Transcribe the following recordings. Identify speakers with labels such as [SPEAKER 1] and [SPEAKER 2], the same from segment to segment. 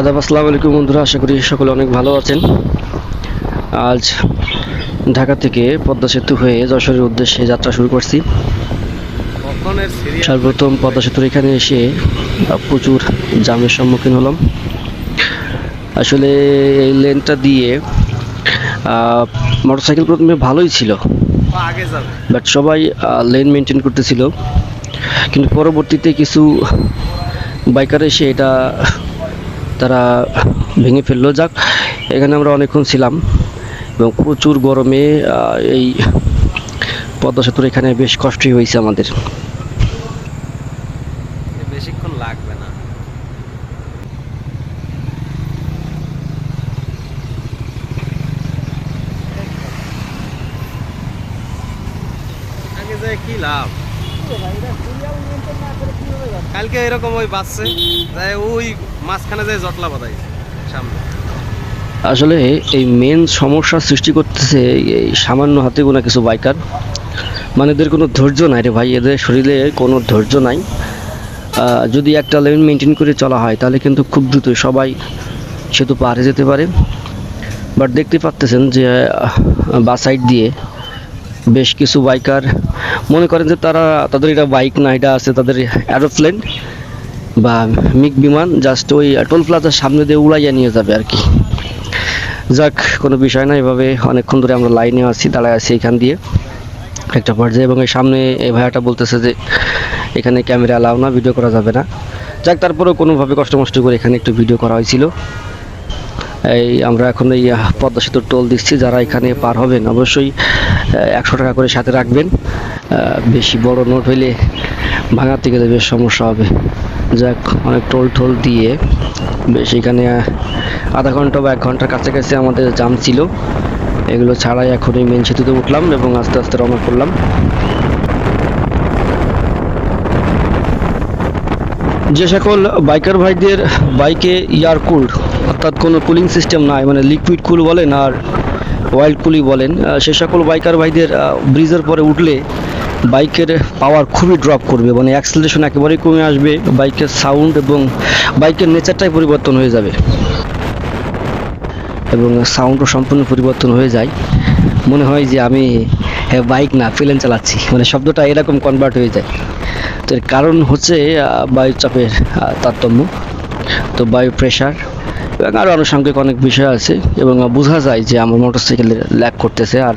[SPEAKER 1] আদাব, আসসালামু আলাইকুম বন্ধুরা, আশা করি সকলে অনেক ভালো আছেন। আজ ঢাকা থেকে পদ্মা সেতু হয়ে যশোরের উদ্দেশ্যে যাত্রা শুরু করছি। সর্বপ্রথম পদ্মা সেতুর এখানে এসে প্রচুর জামের সম্মুখীন হলাম। আসলে এই লেনটা দিয়ে মোটরসাইকেল প্রথমে ভালোই ছিল। বাট সবাই লেন মেনটেন করতেছিল। কিন্তু পরবর্তীতে কিছু বাইকার এসে এটা তারা ভেঙে ফেলল। যাক, এখানে আমরা অনেকক্ষণ ছিলাম এবং প্রচুর গরমে এই পদ্মা সেতুর এখানে বেশ কষ্টই হয়েছে আমাদের।
[SPEAKER 2] বেশিক্ষণ লাগবে না। কি লাভ? কালকে এরকম ওই বাসছে যায় ওই মাঝখানে যায় জটলা বাদাই সামনে।
[SPEAKER 1] আসলে এই মেন সমস্যা সৃষ্টি করতেছে এই সামান্য হাতে গোনা কিছু বাইকার মানে এদের কোনো ধৈর্য নাই রে ভাই, এদের শরীরে কোনো ধৈর্য নাই। যদি একটা লেন মেনটেন করে চলা হয়, তাহলে কিন্তু খুব দ্রুত সবাই সেতু পারে যেতে পারে। বাট দেখতে পাচ্তেছেন যে বা সাইড দিয়ে বেশ কিছু বাইকার মনে করেন যে তারা, তাদের এটা বাইক না, এটা আছে তাদের অ্যারোপ্লেন বা মিগ বিমান জাস্ট ওই টোল প্লাজার সামনে দিয়ে উড়াইয়া নিয়ে যাবে আর কি। যাক, কোনো বিষয় না, এভাবে অনেকক্ষণ ধরে আমরা লাইনে আছি, দাঁড়ায় আছি এখান দিয়ে। একটা পর্যায়ে এবং এই সামনে এই ভাইয়াটা বলতেছে যে, এখানে ক্যামেরা অ্যালাউ না, ভিডিও করা যাবে না। যাক, তারপরেও কোনোভাবে কষ্ট মষ্ট করে এখানে একটু ভিডিও করা হয়েছিল। এই আমরা এখন এই পদ্মা সেতুর টোল দিচ্ছি, যারা এখানে পার হবেন অবশ্যই একশো টাকা করে সাথে রাখবেন। বেশি বড় নোট হইলে ভাঙাতে গেলে বেশ সমস্যা হবে। যাক, অনেক টোল টোল দিয়ে বেশ এখানে আধা ঘণ্টা বা এক ঘণ্টার কাছাকাছি আমাদের জাম ছিল। এগুলো ছাড়াই এখন এই মেন সেতুতে উঠলাম এবং আস্তে আস্তে রওনা করলাম। যে সকল বাইকার ভাইদের বাইকে ইয়ার কুল্ড, অর্থাৎ কোনো কুলিং সিস্টেম নাই মানে লিকুইড কুল বলেন আর ওয়াইল্ড কুলি বলেন সে সকল বাইকার ভাইদের ব্রিজের পরে উঠলে বাইকের পাওয়ার খুবই ড্রপ করবে মানে অ্যাক্সেলারেশন একেবারেই কমে আসবে, বাইকের সাউন্ড এবং বাইকের নেচারটাই পরিবর্তন হয়ে যাবে। এবং সাউন্ডও সম্পূর্ণ পরিবর্তন হয়ে যায়। মনে হয় যে আমি বাইক না, প্লেন চালাচ্ছি মানে শব্দটা এরকম কনভার্ট হয়ে যায়। এর কারণ হচ্ছে বায়ুচাপের তারতম্য, তো বায়ু প্রেশার এবং আরও আনুষঙ্গিক অনেক বিষয় আছে, এবং বোঝা যায় যে আমার মোটরসাইকেলে ল্যাক করতেছে, আর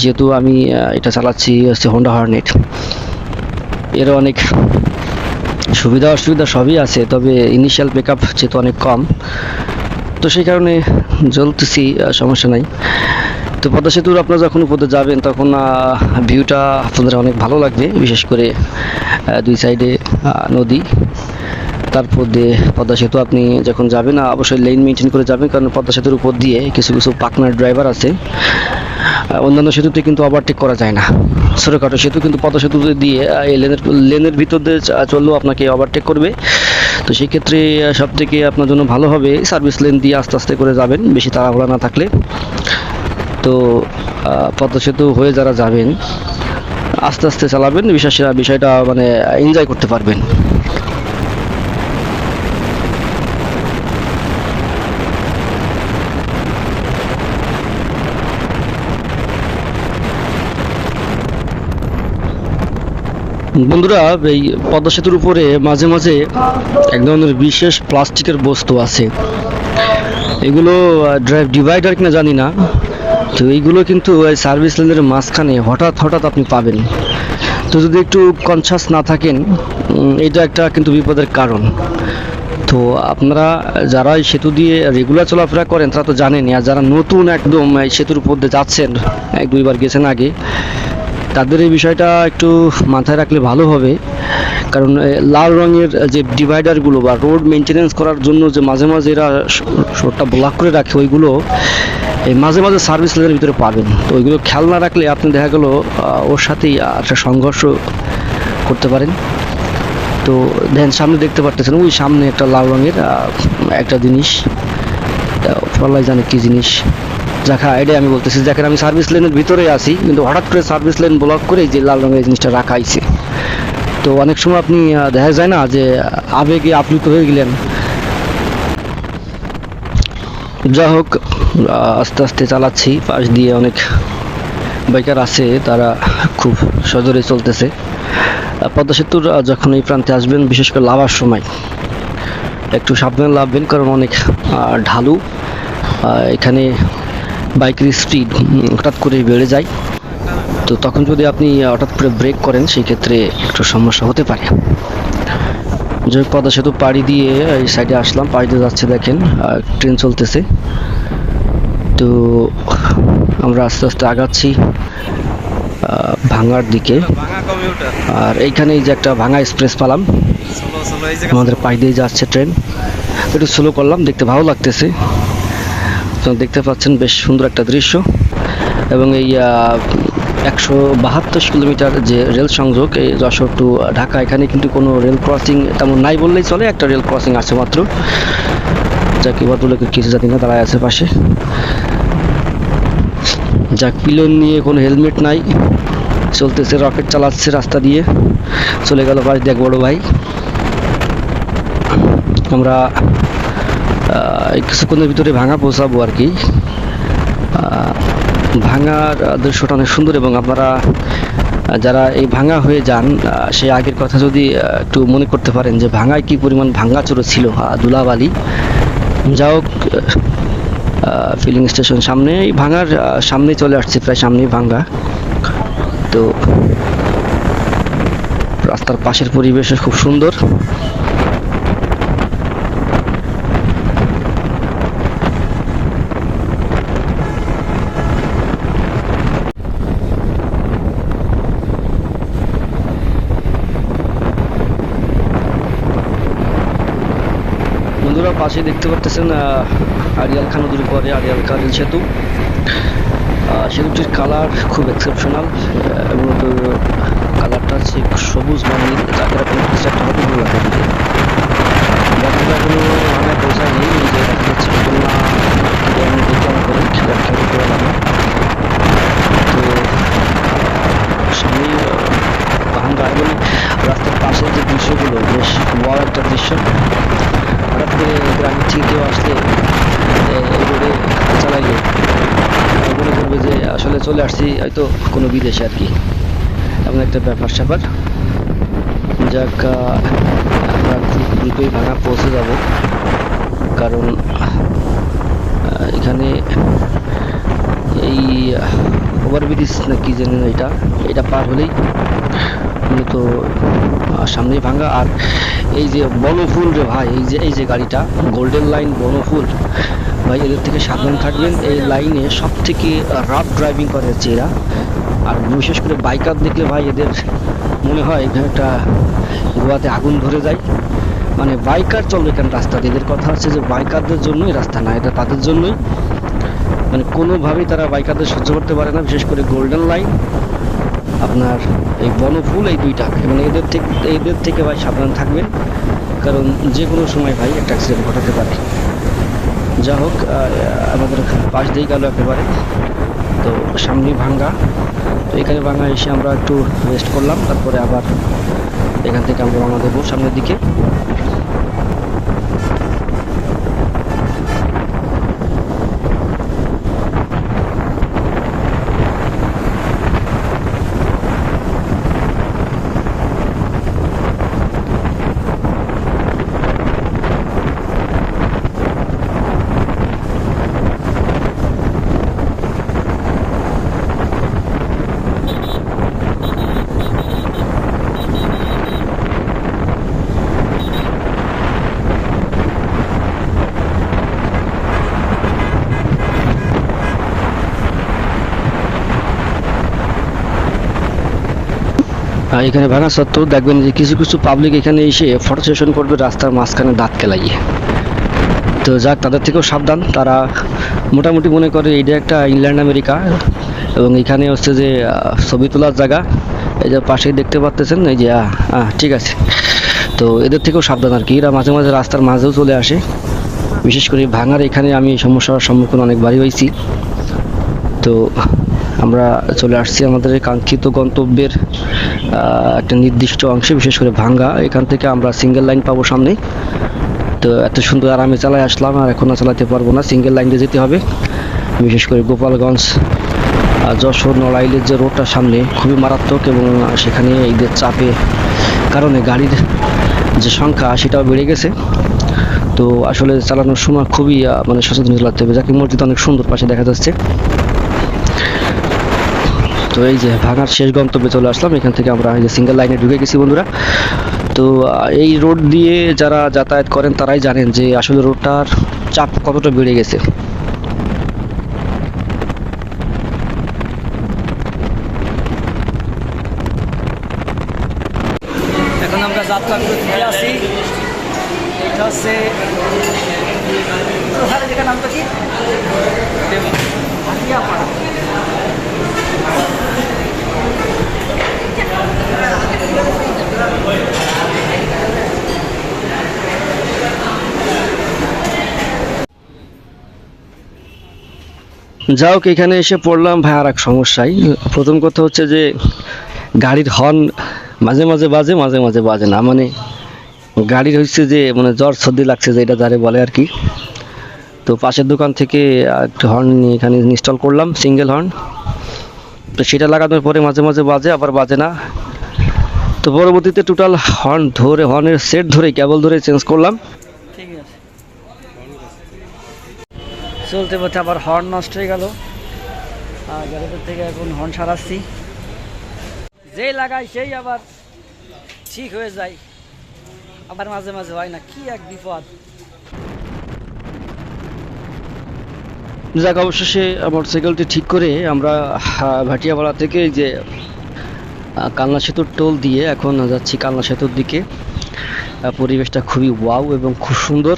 [SPEAKER 1] যেহেতু আমি এটা চালাচ্ছি হচ্ছে হোন্ডা হর্নেট এর অনেক সুবিধা অসুবিধা সবই আছে, তবে ইনিশিয়াল পিক আপ যেহেতু অনেক কম, তো সেই কারণে জ্বলতেছি সমস্যা নাই। তো পদ্মা সেতুর আপনারা যখন উপরে যাবেন তখন ভিউটা আপনাদের অনেক ভালো লাগবে। বিশেষ করে দুই সাইডে নদী। তারপর দিয়ে পদ্মা সেতু আপনি যখন যাবেন অবশ্যই লেন মেনটেন করে যাবেন, কারণ পদ্মা সেতুর উপর দিয়ে কিছু কিছু পাকনার ড্রাইভার আছে। অন্যান্য সেতুতে কিন্তু ওভারটেক করা যায় না। ছোটোখাটো সেতু কিন্তু পদ্মা সেতু দিয়ে এই লেনের লেনের ভিতর দিয়ে চললেও আপনাকে ওভারটেক করবে। তো সেক্ষেত্রে সব থেকে আপনার জন্য ভালো হবে সার্ভিস লেন দিয়ে আস্তে আস্তে করে যাবেন, বেশি তাড়াহুড়া না থাকলে। তো পদ্মা সেতু হয়ে যারা যাবেন, আস্তে আস্তে চালাবেন বিশেষ বিষয়টা মানে এনজয় করতে পারবেন। বন্ধুরা, এই পদ্মা সেতুর উপরে মাঝে মাঝে এক ধরনের বিশেষ প্লাস্টিকের বস্তু আছে। এগুলো ড্রাইভ ডিভাইডার কিনা জানি না। তো এইগুলো কিন্তু ওই সার্ভিস লেনের মাঝখানে হঠাৎ হঠাৎ আপনি পাবেন। তো যদি একটু কনসাস না থাকেন এটা একটা কিন্তু বিপদের কারণ। তো আপনারা যারা এই সেতু দিয়ে রেগুলার চলাফেরা করেন, তারা তো জানেনই, আর যারা নতুন একদম এই সেতুর উপর দিয়ে যাচ্ছেন, এক দুইবার গেছেন আগে, তাদের এই বিষয়টা একটু মাথায় রাখলে ভালো হবে। কারণ লাল রঙের যে ডিভাইডারগুলো বা রোড মেনটেনেন্স করার জন্য যে মাঝে মাঝে এরা রোডটা ব্লক করে রাখে, ওইগুলো এই মাঝে মাঝে সার্ভিস লেনের ভিতরে পাবেন। তো ওইগুলো খেয়াল না রাখলে আপনি দেখা গেলো ওর সাথেই একটা সংঘর্ষ করতে পারেন। তো দেন সামনে দেখতে পারতেছেন, ওই সামনে একটা লাল রঙের একটা জিনিস। ফলাই জানে কি জিনিস। দেখা এটাই আমি বলতেছি। দেখেন, আমি সার্ভিস লেনের ভিতরে আছি, কিন্তু হঠাৎ করে সার্ভিস লেন ব্লক করে যে লাল রঙের জিনিসটা রাখা হয়েছে তো অনেক সময় আপনি দেখা যায় না যে আবেগে আপ্লুত হয়ে গেলেন। যা হোক আস্তে আস্তে চালাচ্ছি। পাশ দিয়ে অনেক বাইকার আছে, তারা খুব সজোরে চলতেছে। পদ্মা সেতুর যখন এই প্রান্তে আসবেন, বিশেষ করে লাভার সময়, একটু সাবধানে লাভবেন, কারণ অনেক ঢালু। এখানে বাইকের স্পিড হঠাৎ করে বেড়ে যায়। তো তখন যদি আপনি হঠাৎ করে ব্রেক করেন, সেই ক্ষেত্রে একটু সমস্যা হতে পারে। যে পদ্মা সেতু পাড়ি দিয়ে, এই সাইডে আসলাম, পাড়ি দিয়ে যাচ্ছে দেখেন ট্রেন চলতেছে। তো আমরা আস্তে আস্তে আগাচ্ছি ভাঙার দিকে। আর এইখানে এই যে একটা ভাঙা এক্সপ্রেস পেলাম। আমাদের পাশ দিয়ে যাচ্ছে ট্রেন একটু স্লো করলাম, দেখতে ভালো লাগতেছে। তো দেখতে পাচ্ছেন বেশ সুন্দর একটা দৃশ্য। এবং এই একশো বাহাত্তর কিলোমিটার যে রেল সংযোগ, এই যশোর টু ঢাকা, এখানে কিন্তু কোনো রেল ক্রসিং তেমন নাই বললেই চলে, একটা রেল ক্রসিং আছে মাত্র। যাকে ভদ্রলোকের কিছু জাতি না, দাঁড়ায় আছে পাশে। যাক, পিলন নিয়ে কোনো হেলমেট নাই, চলতেছে, রকেট চালাচ্ছে রাস্তা দিয়ে। চলে গেল পাশ এক বড় ভাই। আমরা কিছুক্ষণের ভিতরে ভাঙা পৌঁছাবো আর কি। ভাঙার দৃশ্যটা অনেক সুন্দর এবং আপনারা যারা এই ভাঙা হয়ে যান সেই আগের কথা যদি একটু মনে করতে পারেন যে ভাঙায় কি পরিমাণ ভাঙা ভাঙাচোরো ছিল দুলাবালি। যা হোক ফিলিং স্টেশন সামনে এই ভাঙার সামনে চলে আসছে, প্রায় সামনেই ভাঙ্গা তো রাস্তার পাশের পরিবেশ খুব সুন্দর বন্ধুরা পাশে দেখতে পাচ্ছেন আহ, আড়িয়াল খান নদীর পরে আড়িয়াল খান সেতু। সেতুটির কালার খুব এক্সেপশনাল এবং কালারটা হচ্ছে সবুজ যাকে রকম কিছু একটা হবে ভালো লাগে ভাঙা যে তো আহ, ভাঙ্গা রাস্তার পাশের যে দৃশ্যগুলো বেশ বড় একটা দৃশ্য। হঠাৎ করে গ্রামের থেকে কেউ আসলে এই রোডে মনে করবে যে আসলে চলে আসছি হয়তো কোনো বিদেশে আর কি। এমন একটা ব্যাপার স্যাপার। যাক আমরা দ্রুতই ভাঙা পৌঁছে যাব। কারণ এখানে এই ওভারব্রিজ না কি জানেন এটা এটা পার হলেই মূলত আহ, সামনেই ভাঙা আর এই যে বনফুল রে ভাই এই যে এই যে গাড়িটা গোল্ডেন লাইন বনফুল ভাই এদের থেকে সাবধান থাকবেন। এই লাইনে সব থেকে রাফ ড্রাইভিং করে হচ্ছে এরা। আর বিশেষ করে বাইকার দেখলে ভাই এদের মনে হয় এখানে একটা গোয়াতে আগুন ধরে যায়। মানে বাইকার চলবে কেন রাস্তাতে এদের কথা হচ্ছে যে বাইকারদের জন্যই রাস্তা না এটা তাদের জন্যই। মানে কোনোভাবেই তারা বাইকারদের সহ্য করতে পারে না বিশেষ করে গোল্ডেন লাইন আপনার এই বনফুল এই দুইটা। এবং এদের থেকে এদের থেকে ভাই সাবধান থাকবেন। কারণ যে কোনো সময় ভাই একটা অ্যাক্সিডেন্ট ঘটাতে পারে। যা হোক আমাদের পাশ দিয়ে গেল একেবারে। তো সামনে ভাঙ্গা। তো এখানে ভাঙ্গা এসে আমরা একটু রেস্ট করলাম। তারপরে আবার এখান থেকে আমরা রওনা দেবো সামনের দিকে। এখানে ভাঙা সত্ত্বেও দেখবেন যে কিছু কিছু পাবলিক এখানে এসে ফটো সেশন করবে রাস্তার মাঝখানে দাঁত কেলাইয়ে। তো যাক তাদের থেকেও সাবধান। তারা মোটামুটি মনে করে এইটা একটা ইংল্যান্ড আমেরিকা এবং এখানে হচ্ছে যে ছবি তোলার জায়গা। এই যে পাশেই দেখতে পাচ্তেছেন এই যে আহ, ঠিক আছে। তো এদের থেকেও সাবধান আর কি। এরা মাঝে মাঝে রাস্তার মাঝেও চলে আসে। বিশেষ করে ভাঙার এখানে আমি সমস্যার সম্মুখীন অনেকবারই হয়েছি। তো আমরা চলে আসছি আমাদের কাঙ্ক্ষিত গন্তব্যের একটা নির্দিষ্ট অংশে, বিশেষ করে ভাঙ্গা। এখান থেকে আমরা সিঙ্গেল লাইন পাবো সামনে তো এত সুন্দর আরামে চালাই আসলাম, আর এখন চালাতে পারব না। সিঙ্গেল লাইন দিয়ে যেতে হবে। বিশেষ করে গোপালগঞ্জ যশোর, নড়াইলের যে রোডটা সামনে, খুবই মারাত্মক এবং সেখানে এইদের চাপে কারণে গাড়ির যে সংখ্যা, সেটাও বেড়ে গেছে। তো আসলে চালানোর সময় খুবই মানে সচেতন চালাতে হবে। যাকে মসজিদ অনেক সুন্দর পাশে দেখা যাচ্ছে। তো এই যে ভাঙার শেষ গন্তব্যে চলে আসলাম। এখান থেকে আমরা এই যে সিঙ্গেল লাইনে ঢুকে গেছি বন্ধুরা। তো এই রোড দিয়ে যারা যাতায়াত করেন, তারাই জানেন যে আসলে রোডটার চাপ কতটা বেড়ে গেছে।
[SPEAKER 3] এখন আমরা যাত্রা করতে আছি এটা হচ্ছে যেটা কি?
[SPEAKER 1] হোক, এখানে এসে পড়লাম। ভাই, আর এক সমস্যায় প্রথম কথা হচ্ছে যে, গাড়ির হর্ন মাঝে মাঝে বাজে, মাঝে মাঝে বাজে না। মানে গাড়ির হচ্ছে যে মানে জ্বর সর্দি লাগছে যে, এটা যারে বলে আর কি। তো পাশের দোকান থেকে একটা হর্ন নিয়ে এখানে ইনস্টল করলাম সিঙ্গেল হর্ন তো সেটা লাগানোর পরে মাঝে মাঝে বাজে, আবার বাজে না। তো পরবর্তীতে টোটাল হর্ন ধরে হর্নের সেট ধরে কেবল ধরে চেঞ্জ করলাম।
[SPEAKER 3] ঠিক আছে। চলতে পথে আবার হর্ন নষ্ট হয়ে গেল। আর গাড়িটার থেকে এখন হর্ন সারাচ্ছি। যেই লাগাই সেই আবার ঠিক হয়ে যায়। আবার মাঝে মাঝে হয় না কি এক বিপদ।
[SPEAKER 1] যাক অবশেষে মোটরসাইকেলটি ঠিক করে আমরা ভাটিয়াপাড়া থেকে যে কালনা সেতুর টোল দিয়ে এখন যাচ্ছি কালনা সেতুর দিকে। পরিবেশটা খুবই ওয়াও এবং খুব সুন্দর।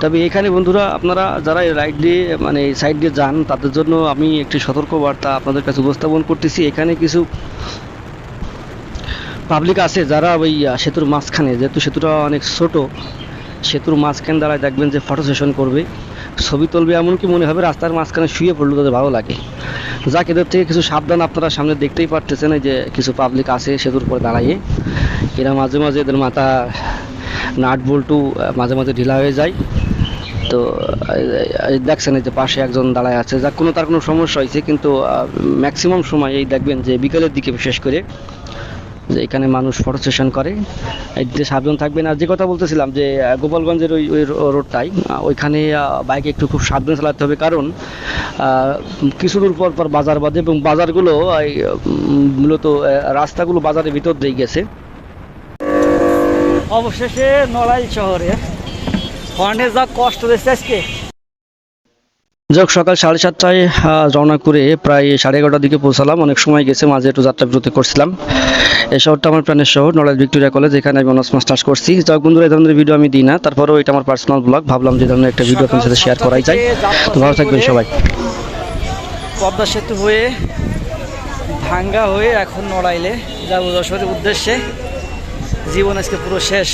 [SPEAKER 1] তবে এখানে বন্ধুরা আপনারা যারা রাইড দিয়ে মানে সাইড দিয়ে যান, তাদের জন্য আমি একটি সতর্ক বার্তা আপনাদের কাছে উপস্থাপন করতেছি। এখানে কিছু পাবলিক আছে যারা ওই সেতুর মাঝখানে, যেহেতু সেতুটা অনেক ছোট সেতুর মাঝখান দাঁড়ায় দেখবেন যে ফটো সেশন করবে। ছবি তুলবে এমনকি মনে হবে রাস্তার মাঝখানে শুয়ে পড়ল, তাদের ভালো লাগে। যাক, এদের থেকে কিছু সাবধান আপনারা সামনে দেখতেই পারতেছেন যে কিছু পাবলিক আছে সেতুর উপরে দাঁড়াইয়ে। এরা মাঝে মাঝে এদের মাথা, নাট বল্টু মাঝে মাঝে ঢিলা হয়ে যায়। তো দেখছেন এই যে পাশে একজন দাঁড়ায় আছে। যাক, কোনো তার কোনো সমস্যা হয়েছে, কিন্তু ম্যাক্সিমাম সময় এই দেখবেন যে বিকেলের দিকে বিশেষ করে। যে এখানে মানুষ ফটো সেশন করে। দিকে সাবধান থাকবেন আর যে কথা বলতেছিলাম যে গোপালগঞ্জের ওই ওই রোডটাই ওইখানে বাইকে একটু খুব সাবধানে চালাতে হবে কারণ কিছু দূর পর পর বাজার বাজে এবং বাজারগুলো মূলত রাস্তাগুলো বাজারের ভিতর দিয়ে গেছে।
[SPEAKER 3] অবশেষে নড়াইল শহরে। হর্নের যা কষ্ট দিচ্ছে আজকে।
[SPEAKER 1] যাক সকাল সাড়ে সাতটায় রওনা করে প্রায় সাড়ে এগারোটার দিকে পৌঁছালাম। অনেক সময় গেছে, মাঝে একটু যাত্রা বিরতি করছিলাম। এই শহরটা আমার প্রাণের শহর, নড়াইল ভিক্টোরিয়া কলেজ এখানে আমি অনার্স মাস্টার্স করছি। যাক বন্ধুরা, এই ধরনের ভিডিও আমি দিই না। তারপরেও এটা আমার পার্সোনাল ব্লগ ভাবলাম যে ধরনের একটা ভিডিও আপনার সাথে শেয়ার করাই যায় তো ভালো থাকবেন সবাই।
[SPEAKER 3] পদ্মা সেতু হয়ে, ভাঙ্গা হয়ে এখন নড়াইলে যাব যশোরের উদ্দেশ্যে। জীবন আজকে পুরো শেষ।